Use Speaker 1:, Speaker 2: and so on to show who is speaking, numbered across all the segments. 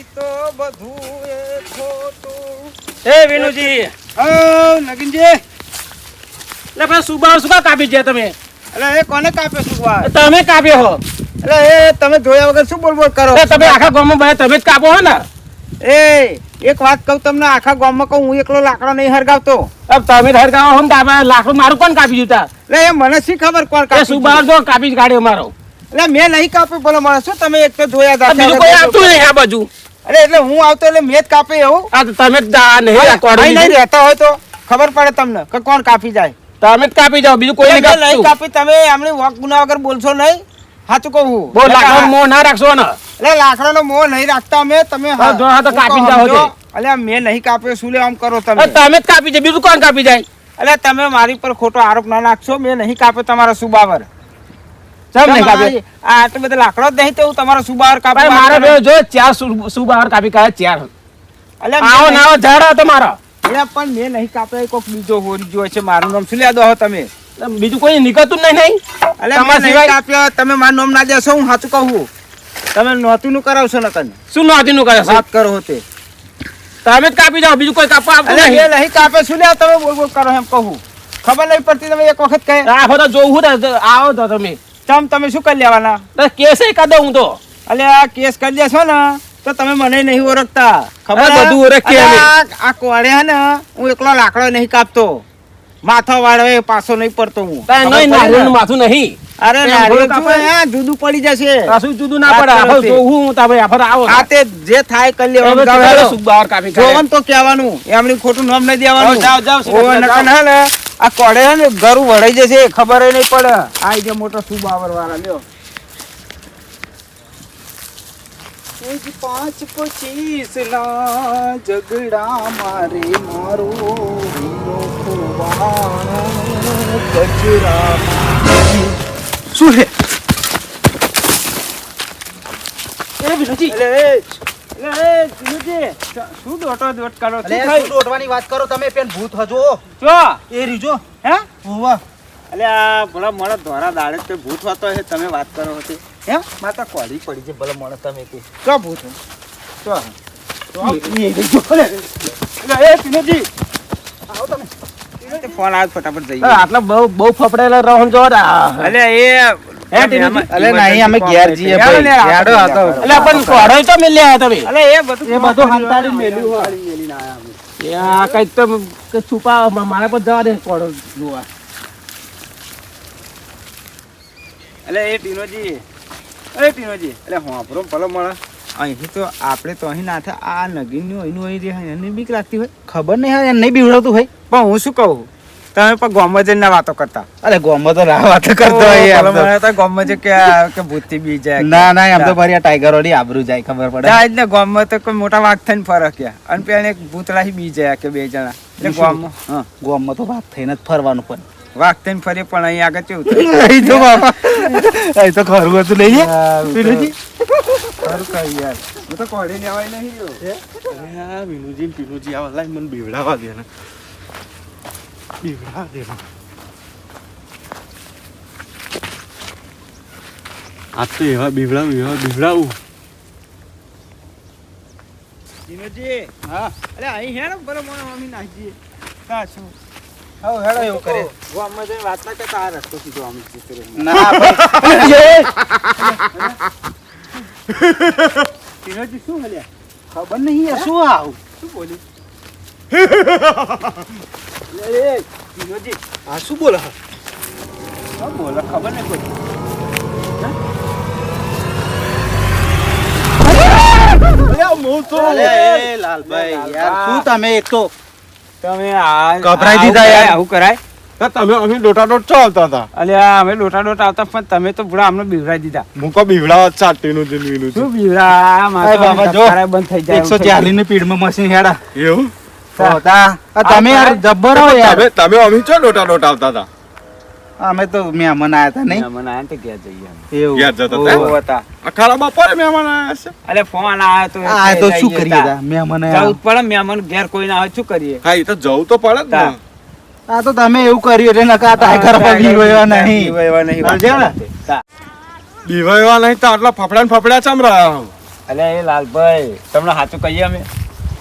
Speaker 1: પછી તો બધું એ ખોટું.
Speaker 2: એ વિનુજી.
Speaker 1: હા નગીનજી.
Speaker 2: એટલે પછી સુબાર શું કાપી ગયા તમે?
Speaker 1: એટલે એ કોને કાપ્યો શું
Speaker 2: તમે કાપ્યો હો.
Speaker 1: એટલે એ તમે જોયા વગર શું બોલ બોલ કરો
Speaker 2: તમે આખા ગામમાં બધા તમે જ કાપો હો ને?
Speaker 1: એ એક વાત કહું તમને આખા ગામમાં કહું હું એકલો લાકડો નહીં હરગાવતો.
Speaker 2: તમે હરગાવો હો ને તો લાકડું મારું કોણ કાપી દીધા
Speaker 1: એટલે એ મને શી ખબર કોણ
Speaker 2: એ સુબાર જો કાપી જ કાઢ્યો મારો.
Speaker 1: એટલે મેં નહીં કાપ્યું બોલો મને શું તમે એક તો જોયા
Speaker 2: આ બીજું કોઈ આવતું નહીં આ બાજુ.
Speaker 1: અરે એટલે હું આવતો એટલે મેં જ કાપે એવું?
Speaker 2: આ તો તમે જ નહીં
Speaker 1: નહીં રહેતા હોય તો ખબર પડે તમને કે કોણ કાપી જાય.
Speaker 2: તમે જ કાપી જાઓ બીજું કોઈ નહીં
Speaker 1: કાપી તમે એમની વોક ગુના વગર બોલશો નહીં. સાચું કહું
Speaker 2: બહુ લાકડાનો મોં ના રાખશો ને
Speaker 1: એટલે લાકડાનો મોહ નહીં રાખતા અમે તમે
Speaker 2: હા, જો તો કાપી જાઓ છો.
Speaker 1: એટલે મેં નહીં કાપ્યો શું લે આમ કરો તમે.
Speaker 2: તમે જ કાપી જાય બીજું કોણ કાપી જાય?
Speaker 1: એટલે તમે મારી પર ખોટો આરોપ ના નાખશો મેં નહીં કાપ્યો તમારો સુબાવર.
Speaker 2: ચમ નહીં કાપ્યો
Speaker 1: આ આટલો બધો લાકડો જ નહીં તો હું તમારો કાપી
Speaker 2: ભાઈ બે જો ચાર સુબાર કાપી કાઢે ચાર.
Speaker 1: એટલે
Speaker 2: આવો
Speaker 1: મેં
Speaker 2: ને આવો ઝાડ
Speaker 1: એટલે પણ મેં નહીં કાપ્યો કોક બીજો હોરી જો છે મારું નામ શું લે દો તમે?
Speaker 2: બીજું કોઈ નીકળતું નહીં નહીં.
Speaker 1: એટલે
Speaker 2: તમારા સિવાય-
Speaker 1: કાપ્યો તમે મારું નામ ના દેશો હું સાચું કહું તમે નોતું નું કરાવશો ને કને
Speaker 2: શું નોંધીનું નું છે
Speaker 1: વાત કરો તે
Speaker 2: તમે જ કાપી જાઓ બીજું કોઈ કાપવા આપતું નહીં.
Speaker 1: કાપે શું લે તમે બોલ બોલ કરો એમ કહું. ખબર નહીં પડતી તમે એક વખત કહે
Speaker 2: આ તો જોવું ને આવો તો તમે.
Speaker 1: તમ તમે શું કરી લેવાના?
Speaker 2: બસ કેસે દઉં હું તો.
Speaker 1: અલે આ કેસ કરી દેશો ને તો તમે મને નહીં ઓળખતા. ખબર
Speaker 2: બધું ઓળખી.
Speaker 1: આ- કોળે ને હું એકલો લાકડો નહીં કાપતો. માથો વાળવે પાછો નહીં પડતો હું.
Speaker 2: માથું નહીં.
Speaker 1: અરે જુદું પડી જશે.
Speaker 2: કશું જુદું ના પડે. જોવું હું આવો.
Speaker 1: આ તે જે થાય કરી લેવાનું
Speaker 2: સુબાર કાપી કાઢે.
Speaker 1: જોવાનું તો કહેવાનું. એમની ખોટું નામ નહીં દેવાનું.
Speaker 2: જાઓ, જાઓ,
Speaker 1: આ કોડે હે ને ગરું વળાઈ જશે ખબર નહીં પડે. આ જે મોટો સુબાવર વાળા લ્યો. એક પાંચ પચીસ ના ઝઘડા મારે મારો શું છે?
Speaker 2: એ વિનુજી,
Speaker 1: શું દોટો દોટ કરો શું
Speaker 3: શું વાત કરો તમે? પેન ભૂત હજો.
Speaker 1: જો
Speaker 3: એ રીજો
Speaker 1: હે?
Speaker 3: હોવા.
Speaker 1: અલે આ ભલા મોડા ધોરા દાડે તે ભૂત વાતો છે તમે વાત કરો હતી હે? માતા કોળી પડી છે ભલા મોડા તમે કે. ચો ભૂત. એ પિનોજી આવો તમે. ફોન આવ ફટાફટ જઈએ.
Speaker 2: આટલા બહુ બહુ ફફડેલા રહો જો.
Speaker 1: અલે એ?
Speaker 3: અલે નહીં, અમે ઘેર જઈએ ભાઈ. હેડો આ તો.
Speaker 2: એટલે પણ કોડો તો મેલ્યા તમે.
Speaker 1: અલે એ બધું
Speaker 3: એ બધું હંતાડીને મેલ્યું હોય.
Speaker 1: મેલીને આયા અમે.
Speaker 2: એ તો કંઈક છુપા મારા પર જવા દે કોડો જોવા.
Speaker 1: અલે એ ટીનોજી. અરે ટીનોજી. એટલે હોંભરો ભલો મળે અહીં તો આપણે તો અહીં ના થાય આ નગીનનું અહીંનું અહીં રહે એને બીક લાગતી હોય.
Speaker 3: ખબર નહીં હવે એને નહીં બીવડાવતું હોય.
Speaker 1: પણ હું શું કહું? તમે પણ ગામમાં જઈને ના વાતો કરતા.
Speaker 3: અરે ગોમમાં તો રાહ વાતો કરતો હોય આમ તો.
Speaker 1: ગામમાં જે કે કે ભૂતથી બી જાય
Speaker 3: ના ના એમ તો ફરી આ ટાઈગર વાળી આબરૂ જાય ખબર પડે.
Speaker 1: જાય જ ને ગામમાં તો કોઈ મોટા વાઘ થઈને ફરક કે. અને પેલા એક ભૂતળાથી બી જાય કે બે જણા. એટલે ગામમાં હા
Speaker 3: ગોમમાં તો વાત થઈને જ ફરવાનું પણ.
Speaker 1: વાઘ થઈને ફરી પણ અહીં આગળ કેવું થાય?
Speaker 3: અહીં તો બાપા. અહીં તો ખરું હતું લઈ
Speaker 1: પીલુજી ખરું કઈ યાર. હું તો કોડે લેવાય નહીં
Speaker 4: ને પીનુજી આવા લાઈ મને બીવડાવા દે ને. બીવડાવા દે ને. આજ તો એવા બીવડાવું એવા બીવડાવું
Speaker 1: દિનોજી
Speaker 3: હા?
Speaker 1: અરે અહીં હેડો બરો મને મમ્મી નાખી કા શું
Speaker 3: હવે હેડો એવું કરે.
Speaker 1: ગામમાં જઈને વાત ના કરતા આ રસ્તો સીધો રહ્યો.
Speaker 3: ના
Speaker 1: દિનોજી શું હલ્યા?
Speaker 3: ખબર નહીં શું આવું?
Speaker 1: શું બોલ્યું? અરે દિનોજી
Speaker 3: આ શું બોલે
Speaker 1: શું બોલો ખબર નહીં કોઈ
Speaker 3: અલે એ લાલભાઈ યાર શું તમે તો
Speaker 1: તમે આવું કરાય,
Speaker 3: યાર.
Speaker 1: આવું કરાય.
Speaker 4: તો તમે અમે દોટા દોટ હતા?
Speaker 1: અલ્યા અમે લોટા લોટા આવતા પણ તમે તો પૂરા અમને બીવરાઈ દીધા.
Speaker 4: મૂકો બીવડાવા ચાટીનું
Speaker 1: શું બંધ થઈ જાય
Speaker 3: એકસો ચાલીસની માં મશીન હેડા.
Speaker 4: એવું?
Speaker 3: તમે યાર જબ્બર હો યાર.
Speaker 4: તમે તમે અમે ચો દોટા દોટ આવતા હતા?
Speaker 3: અમે તો મહેમાન આયા હતા નહીં.
Speaker 1: મને આયા તો ઘેર જઈએ
Speaker 3: એવું.
Speaker 4: ઘેર જતા હતા?
Speaker 3: ઓહો.
Speaker 1: હતા.
Speaker 4: આ ખાલા બપોરે મહેમાન આવ્યા છે?
Speaker 1: અલે ફોન આવ્યો તો
Speaker 3: આ તો શું કરીએ
Speaker 1: તા.
Speaker 3: તા? મહેમાન
Speaker 1: જવું પડે મહેમાન ઘેર કોઈ ના હોય શું કરીએ?
Speaker 4: હા એ તો જવું તો પડે જ ને.
Speaker 3: આ તો તમે એવું કર્યું એટલે નકા ટાઈગરમાં વીરો નહીં.
Speaker 1: બીવો નહીં
Speaker 3: ને?
Speaker 1: તા.
Speaker 4: નહીં તો આટલા ફફડા ને ફફડા ચમ રહ્યા
Speaker 1: અલે એ લાલભાઈ તમને સાચું કહીએ અમે?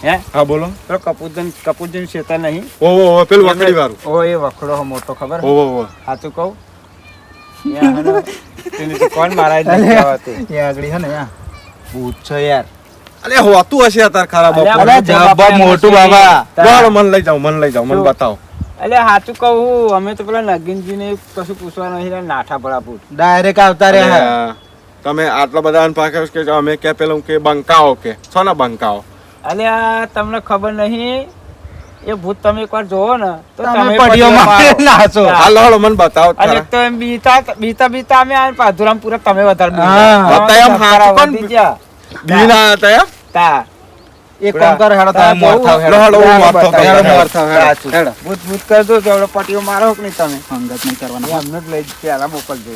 Speaker 1: હે?
Speaker 4: હા બોલો.
Speaker 1: પેલો કપૂરજન કપૂરજન શેતર નહીં.
Speaker 4: ઓ ઓ પેલું વકડી વાળું.
Speaker 1: ઓ એ વખડો મોટો ખબર?
Speaker 4: ઓ ઓ
Speaker 1: સાચું કહું? ને, કોણ મારા
Speaker 3: આગળ છે ને ભૂત છે યાર.
Speaker 4: અલે હોતું હશે
Speaker 3: મોટું બાબા.
Speaker 4: બોલો મને લઈ જાઓ મન લઈ જાઓ મને બતાવો.
Speaker 1: અલે સાચું કહું અમે તો પેલા નગીનજીને કશું પૂછવા નહીં રહ્યા, નાઠા પડાપૂટ
Speaker 3: ડાયરેક્ટ આવતા રે
Speaker 4: તમે આટલા બધા પાકે કે અમે કે પેલું કે બંકાઓ કે. છો ને બંકાઓ.
Speaker 1: અલે આ તમને ખબર નહીં એ ભૂત તમે એકવાર જોવો ને તો
Speaker 3: તમે
Speaker 1: તમે
Speaker 3: પડીઓ
Speaker 1: પડીઓ
Speaker 3: મારે
Speaker 1: મારો.
Speaker 3: નાચો
Speaker 1: હા.
Speaker 4: હાલો હાલો મને બતાવો
Speaker 1: અને તો એમ બીતા બીતા બીતા અમે આ પાધુરામ પૂરા તમે વધારે
Speaker 3: હા.
Speaker 1: બીતા.
Speaker 4: બતાય એમ હાથ પણ બીજા. હતા એમ
Speaker 1: તા.
Speaker 3: એક કામ કર હેડો તમે
Speaker 1: તારા
Speaker 3: મોર
Speaker 1: બહુ
Speaker 3: થાવ હેડો
Speaker 4: હેડો, હેડો, હું મોર
Speaker 3: હેડો,
Speaker 4: હેડો.
Speaker 3: હેડો. હેડો.
Speaker 1: ભૂત ભૂત કરજો તો હવે પટીઓ મારો કે નહીં તમે
Speaker 3: સંગત નહીં કરવાના
Speaker 1: અમને જ લઈ પેલા મોકલજો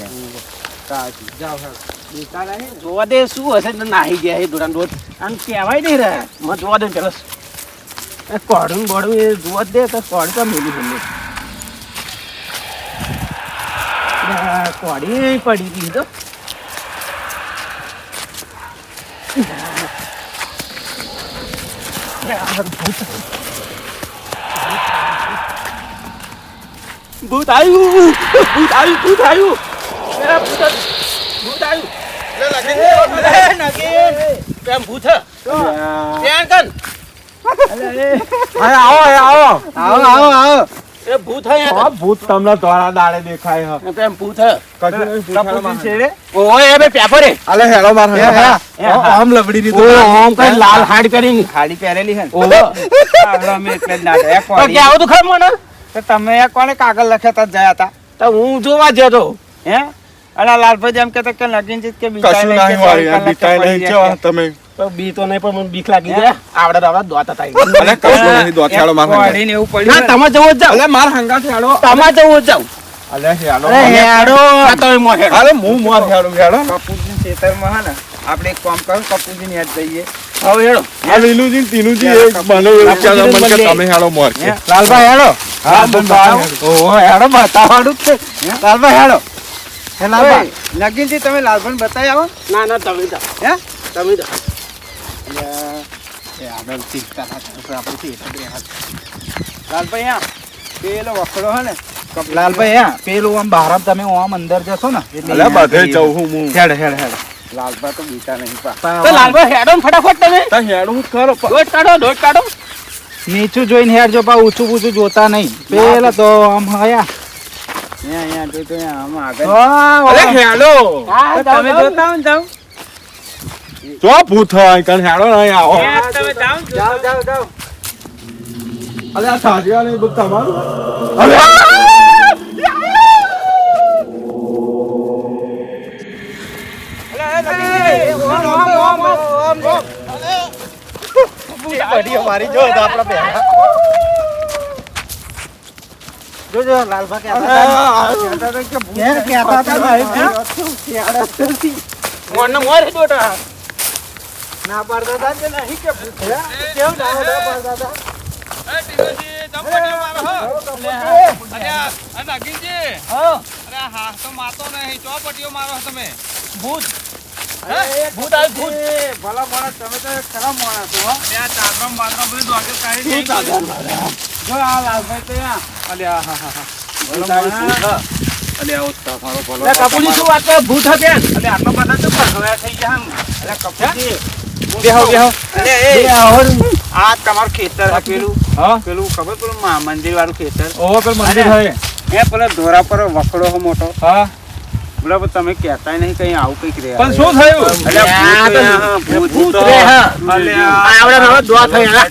Speaker 2: જોવા દે શું હશે ને નાહી ગયા એ દોરાન રોજ આમ કહેવાય નહીં રે. મને જોવા દે પેલા. કોડું બોડું જોવા દે તો કોડ તો પડી ગઈ તો. ભૂત આવ્યું. ભૂત આવ્યું ભૂત આવ્યું. હા
Speaker 4: હે
Speaker 2: હ
Speaker 4: હે
Speaker 2: હે હે, લાલ હાડ પહેરી
Speaker 1: હાડી પહેરેલી ને
Speaker 2: ઓહો
Speaker 1: આવડો.
Speaker 2: તો કે આવું તો ખર
Speaker 1: તમે કોને કાગળ લખ્યા તા ગયા હતા
Speaker 2: તો હું જોવા જતો
Speaker 1: હે અને લાલભાઈ એમ કહેતા કે નગીનજીત કે
Speaker 4: બીતા
Speaker 1: નહીં કે
Speaker 4: નહીં વાળી,
Speaker 1: કલાક
Speaker 4: નહીં.
Speaker 1: પડી
Speaker 4: તમે
Speaker 2: તો બી તો નહીં પણ મને બીક લાગી ગયા આવડા આવડા દોતા થાય.
Speaker 4: અલે કશું નહીં દોત. માર
Speaker 1: કે.
Speaker 4: હંગાત.
Speaker 1: કોડીને એવું
Speaker 2: ના
Speaker 1: પડ્યું
Speaker 2: તમે જવો જાવ.
Speaker 4: અલે માર હંગાત હેડો.
Speaker 2: તમે જવો જાવ.
Speaker 4: અલે હેડો
Speaker 3: અરે હેડો.
Speaker 2: આ તો મો હેડો.
Speaker 4: અરે હું મોર હેડો હેડો.
Speaker 1: કપૂરજી ખેતરમાં હા ને આપણે એક કામ કરો કપૂરજી યાદ જઈએ.
Speaker 2: હવે હેડો.
Speaker 4: આ લીલુજી તીનુજી એક મને એવું કહેતા મને કે તમે હેડો મોર કે.
Speaker 3: લાલભાઈ હેડો.
Speaker 4: હા.
Speaker 3: ઓહો હેડો બતાવવાનું જ છે. લાલભાઈ હેડો. હે
Speaker 1: ઓય, નગીનજી તમે લાલભાઈ બતાવી આવો.
Speaker 2: ના ના તમે તો
Speaker 1: હે?
Speaker 2: તમે જાઓ.
Speaker 1: એ આગળ ચિંતા ના. લાલભાઈ હા પેલો વખડો હે ને
Speaker 3: લાલભાઈ હા પેલું આમ બહાર તમે આમ અંદર જશો ને એટલે
Speaker 4: બધે જઉં હું હું.
Speaker 3: હેડ હેડ હેડ.
Speaker 1: લાલભાઈ તો બીતા નહીં
Speaker 2: તો લાલભાઈ હેડો ફટાફટ તમે.
Speaker 4: તો હેડો હું ખરો
Speaker 2: કાઢો દોટ કાઢો.
Speaker 3: નીચું જોઈને હેડ જો પા ઊંચું ઊંચું જોતા નહીં. પેલા તો આમ હયા મારી જો તો આપણા બે જોજો લાલભાઈ કહેતા હતા
Speaker 2: ને મોર
Speaker 3: પાડતા કે નહીં કે ભૂત હે? કેવું ના પાડતા હતા?
Speaker 2: ભૂત. ભૂત આવ્યું ભૂત.
Speaker 1: ભલા માણસ તમે તો ખરાબ માણસ છો. હો.
Speaker 2: ભૂત આવ્યું
Speaker 1: જો આ લાલભાઈ તો. અલ્યા, હા, હા, હા. ભલો આવો તમારો ભલો
Speaker 2: અરે કપૂરી શું વાત કરે ભૂત હે બેન
Speaker 1: અલ્યા, આટલા બધા તો ભગવ્યા થઈ ગયા આમ. અલ્યા,
Speaker 3: બેહો બેહો.
Speaker 1: અલ્યા, એ, આ તમારું ખેતર હે પેલું.
Speaker 3: હા?
Speaker 1: પેલું ખબર પેલું મા- મંદિર વાળું ખેતર?
Speaker 3: ઓહો પેલું મંદિર હે.
Speaker 1: એ પેલા ધોરા પર વખડો હો મોટો.
Speaker 3: હા?
Speaker 1: બરાબર તમે કેતા નહીં કઈ આવું કંઈક રે.
Speaker 3: પણ શું થયું?
Speaker 1: અલ્યા, ભૂત
Speaker 2: આ
Speaker 1: રે, હા, ભૂત,
Speaker 2: ભૂત
Speaker 1: ભૂત.
Speaker 2: રે હા
Speaker 1: અલ્યા.
Speaker 2: આવડે હવે દોવા થયેલા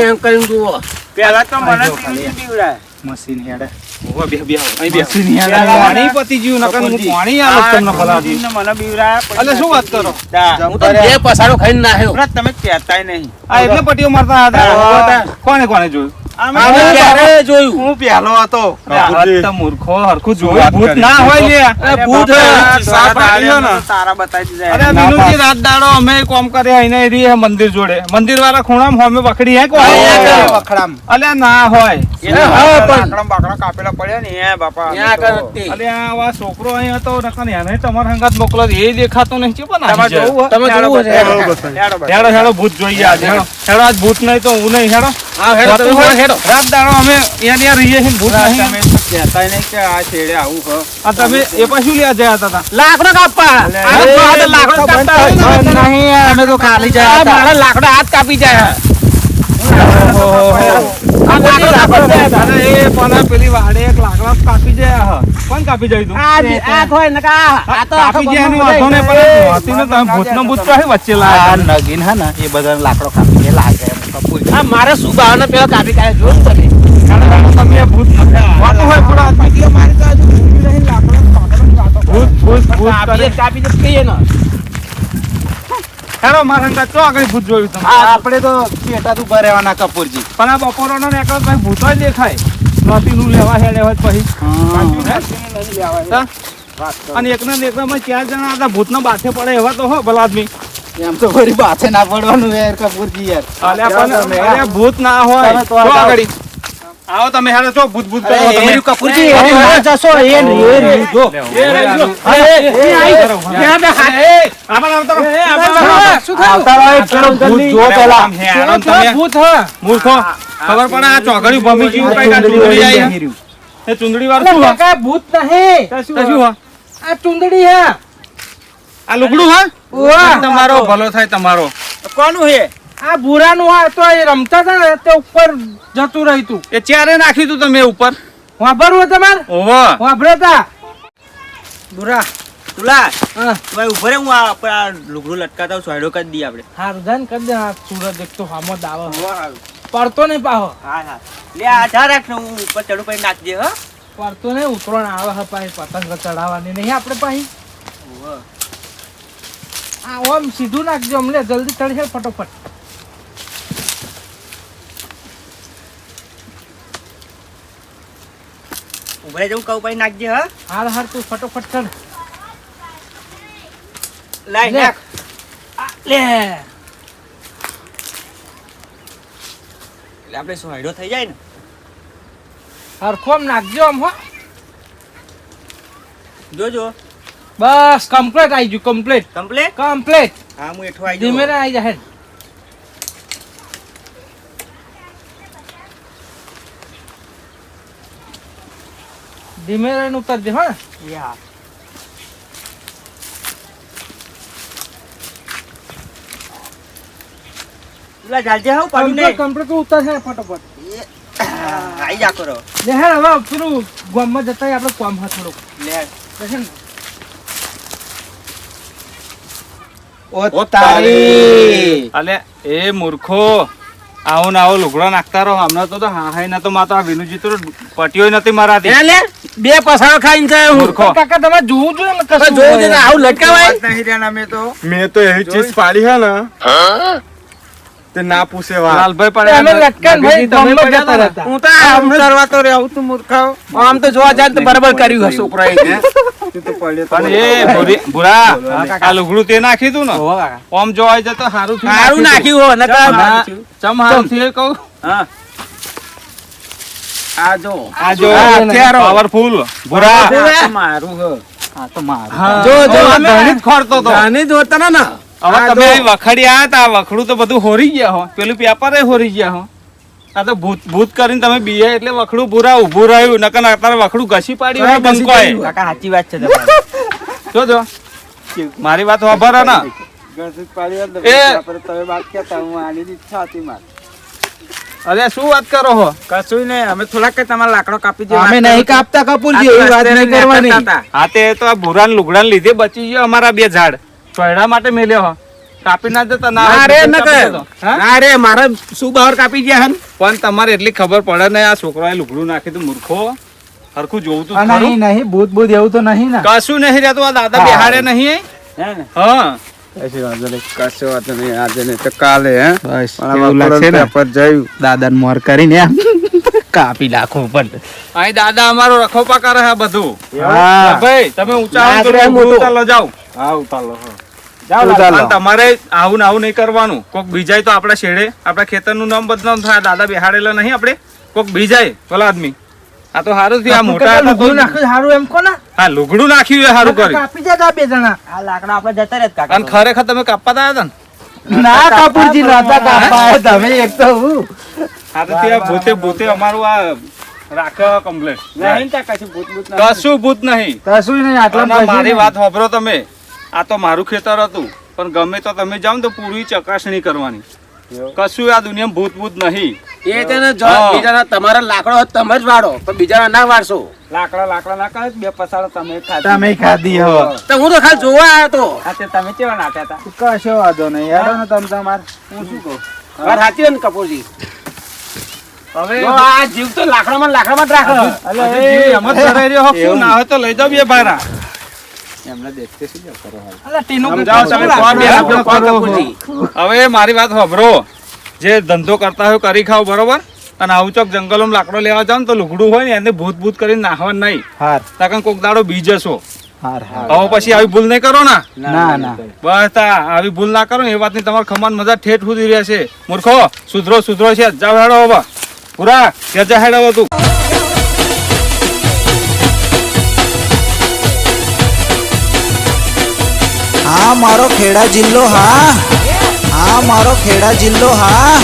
Speaker 2: એમ કરીને જુઓ.
Speaker 1: પેલા તો મને બીવડાય.
Speaker 3: મશીન હેડે.
Speaker 1: ઓહો, બે બે અહીં બે
Speaker 3: મશીન હેડે. પાણી
Speaker 1: મને-
Speaker 3: પતી ગયું નકર હું પાણી આલો તમને ફલાદી
Speaker 1: કપૂરજીને મને બીવરા
Speaker 3: એટલે શું વાત કરો.
Speaker 2: હું તો બે પસાડો ખાઈને
Speaker 1: બરાબર, તમે કહેતાય નહીં.
Speaker 3: આ એટલે પટીઓ મારતા હતા.
Speaker 1: કોણે
Speaker 3: કોને કોને જોયું?
Speaker 5: અમે
Speaker 6: અમે ક્યારે જોયું.
Speaker 1: હું પહેલો હતો.
Speaker 5: મૂર્ખો હરખું જોયું ભૂત ના હોય લે
Speaker 6: ભૂત
Speaker 1: તારા
Speaker 5: આવ્યો ને.
Speaker 1: તારા બતાવી દીધા.
Speaker 5: અરે વિનુજી રાત દાડો અમે કોમ કરે આઈને રહી મંદિર જોડે. મંદિર વાળા ખૂણામાં હોમે વખડી હે
Speaker 1: વખડામ.
Speaker 5: અલ્યા ના હોય. છોકરો અહીં હતો નકર એને તમારા હંગાત મોકલો એ દેખાતો નહીં છે ભૂત જોઈએ આજે. હેડો હેડો આજ ભૂત નહીં તો હું નહીં હેડો
Speaker 6: હા, હેડો.
Speaker 5: રાત દાડો અમે ત્યાં રહીએ છીએ ભૂત નહીં.
Speaker 1: કે આ છેડે આવું હ.
Speaker 5: આ તમે એ પાછું લ્યા જયા હતા
Speaker 6: લાકડો કાપવા. લાકડો કાપતા
Speaker 1: નહીં અમે તો ખાલી
Speaker 6: જાય મારા લાકડા હાથ કાપી જાય.
Speaker 5: પેલી વાડે એક લાકડા કાપી જાય કોણ કાપી જાય તું
Speaker 6: આ જે- આ થોય ને કે આ- આ તો
Speaker 5: કાપી જાય એનું
Speaker 6: ગામમાં
Speaker 5: વાંધો નહીં
Speaker 6: જાય.
Speaker 5: પણ હાથીને તમે ભૂતનો ભૂત તો વચ્ચે લાયા
Speaker 1: નગીન હે ને એ બધા લાકડો કાપી લાગે.
Speaker 6: આ મારે શું ભાવના પેલા કાપી કાઢે જોયું તમે?
Speaker 5: તમે ભૂત વાતો હોય થોડા ભૂત ભૂત ભૂત
Speaker 6: કાપી જ કહીએ ને.
Speaker 5: હેડો મારા હંગાત તો આગળ ભૂત જોયું તમે?
Speaker 1: આપણે તો પેટા જ ઊભા રહેવાના કપૂરજી.
Speaker 5: પણ આ બપોરનો ને ભાઈ ભૂતો જ દેખાય. નોતીનું લેવા હેડે હોય પછી. અને એકને ને ચાર જણા હતા ભૂતનો બાથે પડે એવા તો હો ભલા આદમી
Speaker 1: એમ તો ફરી બાથે ના પડવાનું યાર કપૂરજી યાર.
Speaker 5: અલ્યા ભૂત ના હોય.
Speaker 1: તો આગળ.
Speaker 5: આવો તમે હેડો ચો ભૂત ભૂત કરો તમે.
Speaker 1: કપૂરજી,
Speaker 5: એ,
Speaker 1: જશો એ
Speaker 5: એ,
Speaker 1: જો.
Speaker 5: એ રહી ગયો.
Speaker 6: એ, એ, આઈ.
Speaker 5: આમાં આવતા ખબર પડે આ ચોઘડી ભમી જેવું કઈ આ ચૂંદડી આઈ હે. એ ચૂંદડી વાળું શું
Speaker 6: કાકા ભૂત નહીં.
Speaker 5: શું
Speaker 6: આ ચુંદડી હે.
Speaker 5: આ લુગડું હા?
Speaker 6: ઉવા.
Speaker 5: તમારો ભલો થાય તમારો.
Speaker 1: કોનું હે?
Speaker 6: આ ભૂરાનું આ તો એ રમતા હતા ને તે ઉપર જતું રહ્યું તું.
Speaker 5: એ ચારે નાખ્યું તું તમે ઉપર?
Speaker 6: વાભરવું તમારે?
Speaker 5: ઓહો
Speaker 6: વાપરતા
Speaker 1: બુરા તુલા
Speaker 6: હા.
Speaker 1: ભાઈ ઉભરે હું આ પર આ લુગડું લટકાતા હું સોયડો કરી દઈએ આપણે.
Speaker 6: હારું રુધાન કરી દે આ સુરત એક તો હામો દાવો પડતો નહીં પાહો.
Speaker 1: હા હા. લે આ જા રાખ ને હું ઉપર ચડું પછી નાખજે હો.
Speaker 6: પડતો નહીં ઉતરણ આવે હા પાછી પતંગ ચડાવવાની નહીં આપણે પાછી હા ઓમ સીધું નાખજો અમને જલ્દી ચડશે ફટોફટ.
Speaker 1: ઉભરે જવું કહું પછી નાખજે હા.
Speaker 6: હાર હાર તું ફટોફટ ચડ.
Speaker 1: લાઈ
Speaker 6: લે.
Speaker 1: નાખ
Speaker 6: આ, લે
Speaker 1: એટલે આપણે સોયડો થઈ જાય ને
Speaker 6: હરખોમ નાખજો આમ હો
Speaker 1: જોજો
Speaker 6: બસ કમ્પ્લીટ આવી ગયું કમ્પ્લીટ
Speaker 1: કમ્પ્લેટ
Speaker 6: કમ્પ્લીટ
Speaker 1: હા હું એઠો આવી
Speaker 6: ધીમે
Speaker 1: જાઉં
Speaker 6: આવી જાય ધીમે રહીને ઉતરજે હો ને
Speaker 1: યા તુલા ચાલજે હા પડું ને
Speaker 6: કમ્પ્લીટ કમ્પ્લીટ ઉતરશે ફટોફટ.
Speaker 1: આઈ જા કરો.
Speaker 6: લે હે હવે પેલું ગામમાં જતા આપણે કોમ હા થોડુંક.
Speaker 1: લે.
Speaker 6: ને.
Speaker 1: ઓ તારી.
Speaker 5: અલે એ મૂર્ખો. આવો ને આવો લુગડો નાખતા રહો. હમણાં તો તો હા ના તો માતો આ વિનુજી તો પટ્યો નથી મારા
Speaker 6: લે બે પસાર ખાઈને જાય હું.
Speaker 5: મૂર્ખો.
Speaker 6: કાકા તમે જોવું જોઈએ ને કશું
Speaker 1: જોવું ને,
Speaker 6: આવું લટકાવાય.
Speaker 1: નહીં રહ્યા અમે તો.
Speaker 4: મેં તો એવી ચીજ પાડી હે ને. તે ના પૂછે
Speaker 5: લાલભાઈ પણ
Speaker 6: અમે લટકન ભાઈ
Speaker 5: તમે
Speaker 6: જતા
Speaker 5: હતા
Speaker 6: રહેતા
Speaker 1: હું તો આમ કરવા તો રહ્યો તું મૂર્ખાઓ.
Speaker 6: આમ તો જોવા જાય તો બરાબર કર્યું હશે. છોકરા
Speaker 1: એને તો પડ્યો
Speaker 5: પણ એ ભૂરા આ લુગડું તે નાખ્યું તું ને? ઓમ જોવાય જાય સારું
Speaker 6: સારું નાખ્યું હો નકર
Speaker 5: ચમ હારું થયું કહું?
Speaker 1: હા. આ જો.
Speaker 5: આ જો.
Speaker 6: આ
Speaker 5: પાવરફુલ ભૂરા.
Speaker 1: મારું હ. તો મારું.
Speaker 6: જો, જો,
Speaker 5: હવે ધણી જ ખોરતો તો.
Speaker 6: જોતા ના?
Speaker 5: હવે તમે વખડી તા વખડું તો બધું હોરી ગયા હો. પેલું પેપરે હોરી ગયા હો. આ તો ભૂત ભૂત કરીને તમે બીએ એટલે વખડું ભૂરા ઉભું રહ્યું નકર અત્યારે વખડું ઘસી પાડ્યું હોય બંકોએ.
Speaker 1: કાકા સાચી વાત છે તમારી.
Speaker 5: જો મારી વાત ને.
Speaker 1: મારી.
Speaker 5: અરે શું વાત કરો હો?
Speaker 1: કશું નહીં અમે થોડાક તમારા લાકડો કાપી દે
Speaker 6: અમે નહીં કાપતા કપૂરજી એવી વાત નહીં કરવાની.
Speaker 5: હા તે તો આ ભૂરા લુગડા લીધે બચી ગયો અમારા બે ઝાડ. ચોયડા માટે મેલ્યો હો. કાપી ના દેતા ના
Speaker 6: અરે ન? અરે મારા શું બહાર કાપી ગયા હન?
Speaker 5: પણ તમારે એટલી ખબર પડે ને આ છોકરાએ લુગડું નાખી તો મૂર્ખો. હરખું જોવું તો ખરું?
Speaker 1: નહીં નહીં ભૂત ભૂત એવું તો નહીં ને.
Speaker 5: કશું નહીં રહેતું આ દાદા બિહારે નહીં
Speaker 1: હા દાદા મોર કરીને
Speaker 2: કાપી નાખવું પણ.
Speaker 5: અહીં દાદા અમારો રખોપા કરે છે બધું. ભાઈ તમે ઊંચા
Speaker 2: મોટું.
Speaker 5: જાઓ
Speaker 4: હા. ઉતારો
Speaker 2: જાઓ
Speaker 5: તમારે આવું ને આવું નહીં કરવાનું. કોક બીજાય તો આપણા શેડે આપણા ખેતરનું નામ બદનામ થાય દાદા બિહાડેલા નહીં આપણે. કોક બીજાય ભલા આદમી. આ તો સારું થયું આ મોટા હતા
Speaker 1: નાખ્યું સારું એમ કોને?
Speaker 5: હા લુગડું નાખ્યું એ સારું કર્યું.
Speaker 1: કાપી જતા બે જણા.
Speaker 2: આ લાકડા આપણે જતા રહે
Speaker 5: અને ખરેખર તમે કાપવા તા હતા ના?
Speaker 1: કાપુરજી નતા કાપા તમે એક તો હું.
Speaker 5: આ તો ત્યાં ભૂતે ભૂતે અમારું આ રાખો કમ્પ્લેટ
Speaker 2: નહીં ત્યાં કશું ભૂત ભૂત
Speaker 5: કશું ભૂત નહીં.
Speaker 1: કશું નહીં આટલા
Speaker 5: મારી વાત વાપરો તમે. આ તો મારું ખેતર હતું પણ ગમે તો તમે જાઓ તો પૂરી ચકાસણી કરવાની. કશું આ દુનિયામાં ભૂત ભૂત નહીં.
Speaker 2: એ તેને જો બીજાના તમારા લાકડો તો તમે જ વાળો પણ બીજાના ના વાળશો.
Speaker 5: લાકડા લાકડા ના કરે બે પસારો તમે
Speaker 1: તમે ખાધી હો.
Speaker 2: તો હું તો ખાલી જોવા આવ્યો તો.
Speaker 5: આ તમે કેવા નાખ્યા હતા?
Speaker 1: કશો વાંધો નહીં યાર ને તમે તમાર.
Speaker 5: હું શું કહું?
Speaker 2: વાત સાચી ને કપૂરજી.
Speaker 5: હવે
Speaker 2: આ જીવ તો લાકડામાં લાકડામાં જ રાખો.
Speaker 5: હજુ એમ જ ધરાઈ રહ્યો શું ના હોય તો લઈ જાવ બે ભારા હવે મારી વાત સાંભળો. જે ધંધો કરતા હોય કરી ખાઓ બરોબર? અને આવું ચોક જંગલોમાં લાકડો લેવા જાવ તો લુગડું હોય ને એને ભૂત ભૂત કરીને નાખવાનું નહીં.
Speaker 1: હાર.
Speaker 5: કોક દાડો જશો
Speaker 1: હાર
Speaker 5: હવે પછી આવી ભૂલ નહીં કરો ના?
Speaker 1: ના
Speaker 5: બસ આવી ભૂલ ના કરો ને એ વાતની તમારે ખમાન મજા ઠેઠ સુધી રહેશે. મૂર્ખો સુધરો સુધરો છે. જાવ હેડો હવે. પૂરા ગજા હેડો તું.
Speaker 3: હા મારો ખેડા જિલ્લો હા. હા મારો ખેડા જિલ્લો હા.